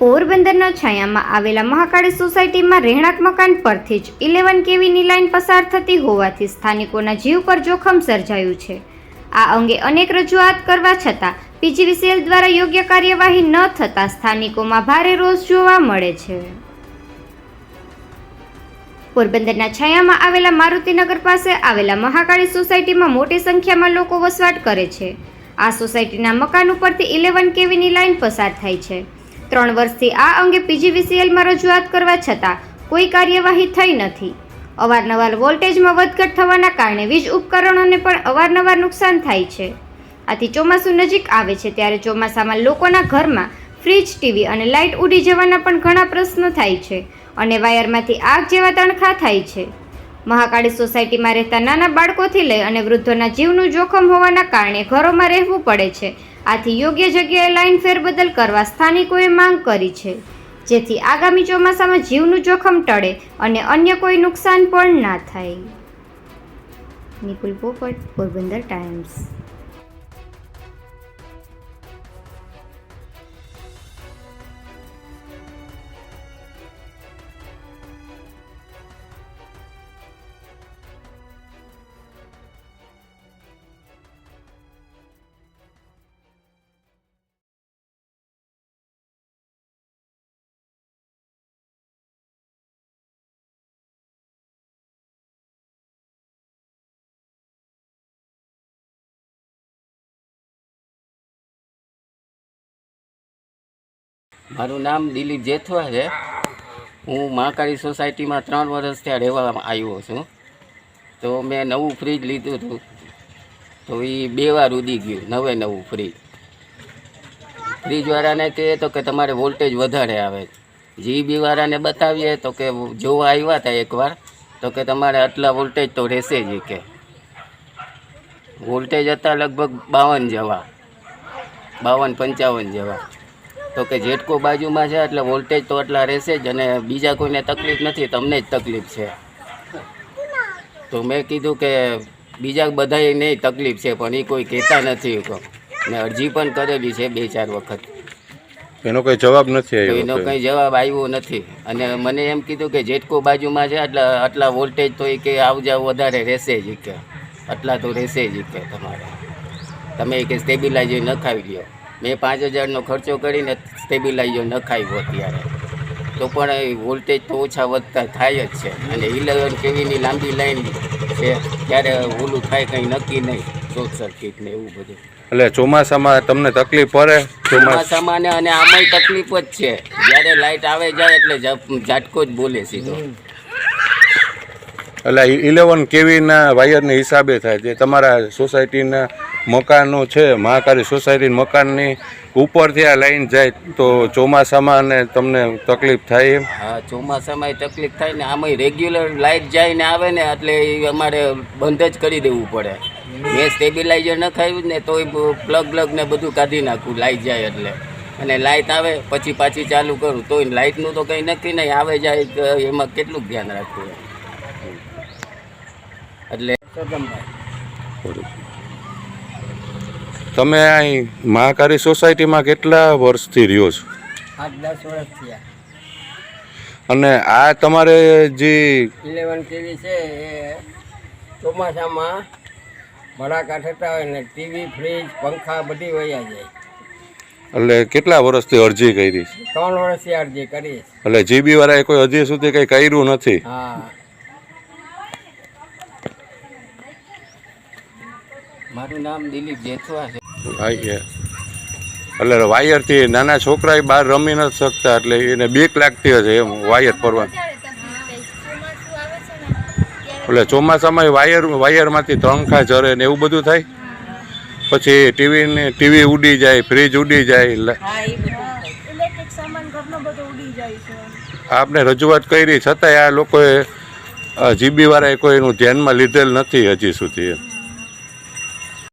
પોરબંદરના છાયામાં આવેલા મહાકાળી સોસાયટીમાં રહેણાંક મકાન પરથી જ ઇલેવન કેવીની લાઇન પસાર થતી હોવાથી સ્થાનિકોના જીવ પર જોખમ સર્જાયું છે. આ અંગે અનેક રજૂઆત કરવા છતાં પીજીવીસીએલ દ્વારા યોગ્ય કાર્યવાહી ન થતાં સ્થાનિકોમાં ભારે રોષ જોવા મળે છે. પોરબંદરના છાયામાં આવેલા મારુતિનગર પાસે આવેલા મહાકાળી સોસાયટીમાં મોટી સંખ્યામાં લોકો વસવાટ કરે છે. આ સોસાયટીના મકાન ઉપરથી ઇલેવન કેવીની લાઇન પસાર થાય છે. ત્રણ વર્ષથી આ અંગે પીજીવીસીએલમાં રજૂઆત કરવા છતાં કોઈ કાર્યવાહી થઈ નથી. અવારનવાર વોલ્ટેજમાં વધઘટ થવાના કારણે વીજ ઉપકરણોને પણ અવારનવાર નુકસાન થાય છે. આથી ચોમાસું નજીક આવે છે ત્યારે ચોમાસામાં લોકોના ઘરમાં ફ્રીજ, ટીવી અને લાઇટ ઉડી જવાના પણ ઘણા પ્રશ્નો થાય છે અને વાયરમાંથી આગ જેવા તણખા થાય છે. મહાકાળી સોસાયટીમાં રહેતા નાના બાળકોથી લઈ અને વૃદ્ધોના જીવનું જોખમ હોવાના કારણે ઘરોમાં રહેવું પડે છે આથી યોગ્ય જગ્યાએ લાઇન ફેરબદલ કરવા સ્થાનિકોએ માંગ કરી છે. જેથી આગામી ચોમાસામાં જીવનું જોખમ ટળે અને અન્ય કોઈ નુકસાન પણ ના થાય. નિકુલ પોપટ, પોરબંદર ટાઈમ્સ. મારું નામ દિલીપ જેથવા છે. હું મહાકાળી સોસાયટીમાં ત્રણ વર્ષ ત્યાં રહેવા આવ્યો છું. તો મેં નવું ફ્રીજ લીધું હતું. તો એ બે વાર ઉડી ગયું, નવે નવું ફ્રીજ ફ્રીજવાળાને કહે તો કે તમારે વોલ્ટેજ વધારે આવે. જી બીવાળાને બતાવીએ તો કે જોવા આવ્યા હતા એકવાર, તો કે તમારે આટલા વોલ્ટેજ તો રહેશે જ કે. વોલ્ટેજ હતા લગભગ બાવન જેવા, બાવન પંચાવન જેવા. તો કે જેટકો બાજુમાં છે એટલે વોલ્ટેજ તો એટલા રહેશે જ અને બીજા કોઈને તકલીફ નથી તમને જ તકલીફ છે. તો મેં કીધું કે બીજા બધાય નહીં તકલીફ છે પણ એ કોઈ કહેતા નથી મેં ને અરજી પણ કરેલી છે બે ચાર વખત. એનો કંઈ જવાબ નથી તો આવ્યો એનો કંઈ? જવાબ આવ્યો નથી. અને મને એમ કીધું કે જેટકો બાજુમાં છે એટલે આટલા વોલ્ટેજ તો એ કે આવજા વધારે રહેશે જ કે. આટલા તો રહેશે જ કે તમારે. તમે કે સ્ટેબિલાઇઝર નખાવી લ્યો. મેં પાંચ હજારનો ખર્ચો કરીને સ્ટેબિલાઇઝર નખાવ્યો અત્યારે. તો પણ વોલ્ટેજ તો ઓછા વધતા થાય જ છે. અને ઇલેવન કેવીની લાંબી લાઈન છે. ત્યારે ઓલું થાય કંઈ નક્કી નહીં. શોર્ટ સર્કિટ ને એવું બધું. એટલે ચોમાસામાં તમને તકલીફ પડે? ચોમાસામાં ને અને આમાંય તકલીફ જ છે. જ્યારે લાઇટ આવે જાય એટલે ઝાટકો જ બોલે સીધો. એટલે ઇલેવન કેવીના વાયરને હિસાબે થાય. જે તમારા સોસાયટીના મકાનો છે, મહાકાળી સોસાયટી મકાનની ઉપરથી આ લાઈન જાય તો ચોમાસામાં ને તમને તકલીફ થાય એમ? હા, ચોમાસામાં તકલીફ થાય ને આમાંય રેગ્યુલર લાઇટ જાય ને આવે ને એટલે એ અમારે બંધ જ કરી દેવું પડે. મેં સ્ટેબિલાઇઝર જ ને તોય પ્લગ પ્લગ ને બધું કાઢી નાખું લાઇટ જાય એટલે. અને લાઇટ આવે, પછી પાછી ચાલુ કરું. તોય લાઇટનું તો કંઈ નક્કી નહીં, આવે જાય તો એમાં કેટલું ધ્યાન રાખવું એટલે તમે અહીં મહાકારી સોસાયટીમાં કેટલા વર્ષથી રહ્યો છો? આઠ દસ વર્ષ થયા. અને આ તમારે જે ઇલેવન ટીવી છે એ ચોમાસામાં ભડાકા થતા હોય ને ટીવી ફ્રીજ પંખા બધી વયા જાય. એટલે કેટલા વર્ષથી અરજી કરી છે? ત્રણ વર્ષથી અરજી કરી એટલે જીબી વાળાએ કોઈ હજી સુધી કંઈ કર્યું નથી? હા. મારું નામ દિલીપ જેઠવા છે. એટલે વાયરથી નાના છોકરા બહાર રમી નથી શકતા એટલે એને બીક લાગતી હશે એમ વાયર પરવા એટલે ચોમાસામાં વાયર વાયરમાંથી ત્રણખા ચરે ને એવું બધું થાય? પછી ટીવીને ટીવી ઉડી જાય ફ્રીજ ઉડી જાય લ- ઇલેક્ટ્રિક સામાન ઘરનો બધો ઉડી જાય છે. આપણે રજૂઆત કરી છતાંય આ લોકોએ જીબી વાળાએ કોઈ એનું ધ્યાનમાં લીધેલ નથી હજી સુધી એમ.